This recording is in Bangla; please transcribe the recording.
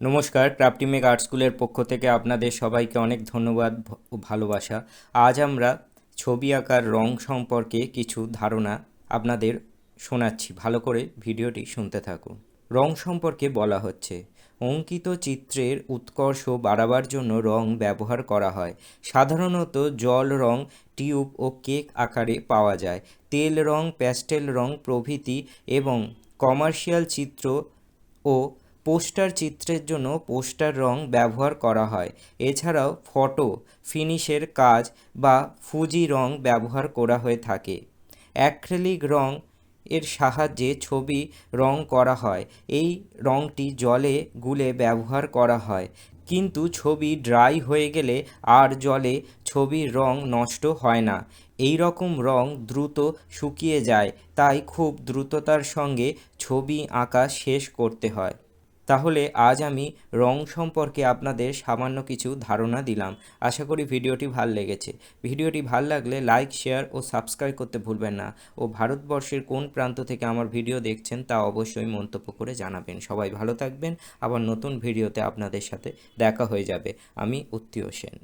নমস্কার ক্রাফটিমেক আর্ট স্কুলের পক্ষ থেকে আপনাদের সবাইকে অনেক ধন্যবাদ ও ভালোবাসা। আজ আমরা ছবি আঁকার রং সম্পর্কে কিছু ধারণা আপনাদের শোনাচ্ছি। ভালো করে ভিডিওটি শুনতে থাকুন। রং সম্পর্কে বলা হচ্ছে, অঙ্কিত চিত্রের উৎকর্ষ বাড়াবার জন্য রং ব্যবহার করা হয়। সাধারণত জল রং, টিউব ও কেক আকারে পাওয়া যায়। তেল রং, প্যাস্টেল রং প্রভৃতি এবং কমার্শিয়াল চিত্র ও পোস্টার চিত্রের জন্য পোস্টার রং ব্যবহার করা হয়। এছাড়াও ফটো, ফিনিশের কাজ বা ফুজি রং ব্যবহার করা হয়ে থাকে। অ্যাক্রেলিক রং এর সাহায্যে ছবি রং করা হয়। এই রংটি জলে গুলে ব্যবহার করা হয়। কিন্তু ছবি ড্রাই হয়ে গেলে আর জলে ছবির রং নষ্ট হয় না। এই রকম রং দ্রুত শুকিয়ে যায়, তাই খুব দ্রুততার সঙ্গে ছবি আঁকা শেষ করতে হয়। তাহলে আজ আমি রং সম্পর্কে আপনাদের সামান্য কিছু ধারণা দিলাম। আশা করি ভিডিওটি ভালো লেগেছে। ভিডিওটি ভালো লাগলে লাইক, শেয়ার ও সাবস্ক্রাইব করতে ভুলবেন না। ও ভারতবর্ষের কোন প্রান্ত থেকে আমার ভিডিও দেখছেন তা অবশ্যই মন্তব্য করে জানাবেন। সবাই ভালো থাকবেন। আবার নতুন ভিডিওতে আপনাদের সাথে দেখা হয়ে যাবে। আমি উত্তীয় সেন।